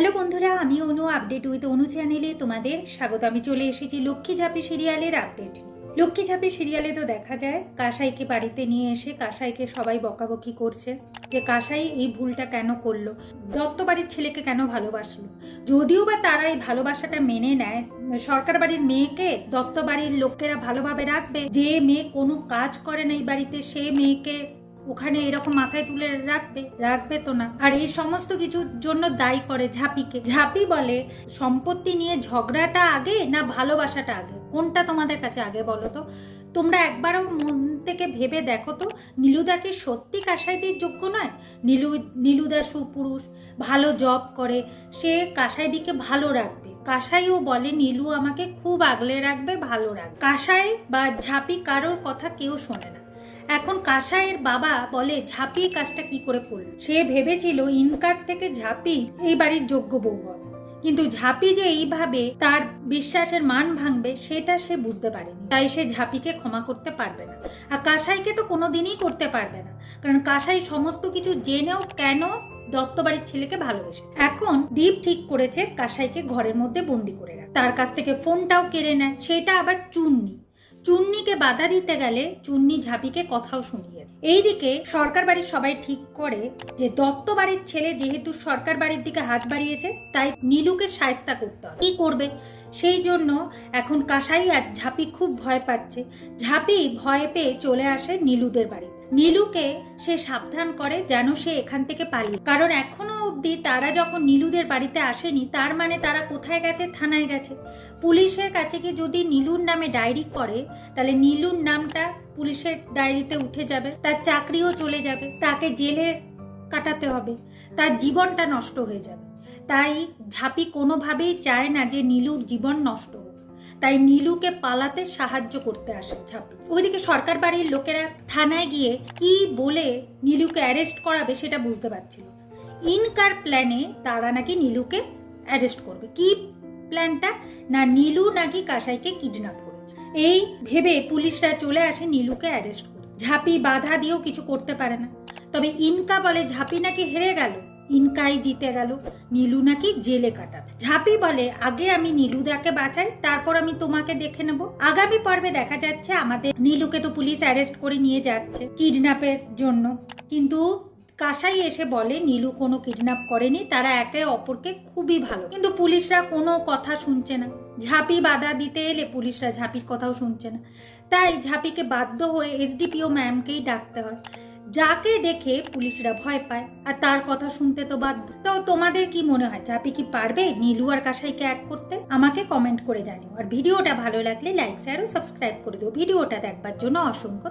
Hello বন্ধুরা, আমি অনু update with অনু চ্যানেলে তোমাদের স্বাগত। আমি চলে এসেছি লক্ষ্মী ঝাঁপি সিরিয়ালের আপডেট লক্ষ্মী ঝাঁপি সিরিয়ালে তো দেখা যায়, কাসাইকে বাড়িতে নিয়ে এসে কাসাইকে সবাই বকাবকি করছে যে কাসাই এই ভুলটা কেন করল দত্ত বাড়ির ছেলেকে কেন ভালোবাসলো? যদিও বা তারা এই ভালোবাসাটা মেনে নেয়, সরকার বাড়ির মেয়েকে দত্ত বাড়ির লোকেরা ভালোভাবে রাখবে, যে মেয়ে কোনো কাজ করে না এই বাড়িতে, সে মেয়েকে ওখানে এরকম মাথায় তুলে রাখবে রাখবে তো না। আর এই সমস্ত কিছুর জন্য দায়ী করে ঝাঁপিকে। ঝাঁপি বলে, সম্পত্তি নিয়ে ঝগড়াটা আগে না ভালোবাসাটা আগে? কোনটা তোমাদের কাছে আগে বলো তো? তোমরা একবারও মন থেকে ভেবে দেখো তো নীলুদা কি সত্যি কাসাইদের যোগ্য নয়? নীলু নীলুদা সুপুরুষ, ভালো জব করে, সে কাসাইদিকে ভালো রাখবে। কাসাইও বলে, নীলু আমাকে খুব আগলে রাখবে, ভালো রাখবে। কাসাই বা ঝাঁপি কারোর কথা কেউ শোনে না। এখন কাসাইয়ের বাবা বলে, ঝাঁপি কাজটা কি করে করল? সে ভেবেছিল ইনকার থেকে ঝাঁপি এই বাড়ির যোগ্য বউ কিন্তু ঝাঁপি যে এইভাবে তার বিশ্বাসের মান ভাঙবে, সেটা সে বুঝতে পারেনি। তাই সে ঝাঁপিকে ক্ষমা করতে পারবে না। আর কাসাইকে তো কোনোদিনই করতে পারবে না। কারণ কাসাই সমস্ত কিছু জেনেও কেন দত্ত বাড়ির ছেলেকে ভালোবেসে। এখন দীপ ঠিক করেছে কাসাইকে ঘরের মধ্যে বন্দি করে রাখ তার কাছ থেকে ফোনটাও কেড়ে নেয়, সেটা আবার চুন্নি। চুন্নিকে বাধা দিতে গেলে চুন্নি ঝাপিকে কথাও শুনিয়ে। এইদিকে সরকার বাড়ির সবাই ঠিক করে যে দত্ত বাড়ির ছেলে যেহেতু সরকার বাড়ির দিকে হাত বাড়িয়েছে, তাই নীলুকে সায়স্তা করতে হবে। কি করবে? সেই জন্য এখন কাসাই আর ঝাপি খুব ভয় পাচ্ছে। ঝাপি ভয় পেয়ে চলে আসে নীলুদের বাড়িতে। নীলুকে সে সাবধান করে যেন সে এখান থেকে পালিয়ে কারণ এখনও অবধি তারা যখন নীলুদের বাড়িতে আসেনি, তার মানে তারা কোথায় গেছে, থানায় গেছে। পুলিশের কাছে কি যদি নীলুর নামে ডায়েরি করে তাহলে নীলুর নামটা পুলিশের ডায়েরিতে উঠে যাবে, তার চাকরিও চলে যাবে, তাকে জেলে কাটাতে হবে, তার জীবনটা নষ্ট হয়ে যাবে। তাই ঝাঁপি কোনোভাবেই চায় না যে নীলুর জীবন নষ্ট তাই নীলুকে পালাতে সাহায্য করতে আসে ঝাঁপি। ওইদিকে সরকার বাড়ির লোকেরা থানায় গিয়ে কি বলে নীলুকে অ্যারেস্ট করাবে সেটা বুঝতে পারছিল। ইনকার প্ল্যানে তারা নাকি নীলুকে অ্যারেস্ট করবে। কি প্ল্যানটা না নীলু নাকি কাসাইকে কিডন্যাপ করেছে। এই ভেবে পুলিশরা চলে আসে নীলুকে অ্যারেস্ট করতে। ঝাঁপি বাধা দিয়েও কিছু করতে পারে না। তবে ইনকা বলে ঝাঁপি নাকি হেরে গেল। ইনকাই জিতে গেল। নীলু নাকি জেলে কাটাবে ঝাঁপি বলে, আগে আমি নীলুদাকে বাঁচাই, তারপর আমি তোমাকে দেখে নেব। আগামী পর্বে দেখা যাচ্ছে আমাদের নীলুকে তো পুলিশ অ্যারেস্ট করে নিয়ে যাচ্ছে কিডন্যাপের জন্য। কিন্তু কাসাই এসে বলে, নীলু কোনো কিডন্যাপ করেনি, তারা একে অপরকে খুবই ভালো। কিন্তু পুলিশরা কোনো কথা শুনছে না। ঝাঁপি বাধা দিতে এলে পুলিশরা ঝাঁপির কথাও শুনছে না। তাই ঝাঁপিকে বাধ্য হয়ে এসডিপিও ম্যামকেই ডাকতে হয়। যাকে দেখে পুলিশরা ভয় পায়, আর তার কথা শুনতে তো বাধ্য। তো তোমাদের কি মনে হয়, চাপি কি পারবে নীলু আর কাসাইকে এক করতে? আমাকে কমেন্ট করে জানিও। আর ভিডিওটা ভালো লাগলে লাইক শেয়ার ও সাবস্ক্রাইব করে দিও। ভিডিওটা দেখবার জন্য অসংখ্য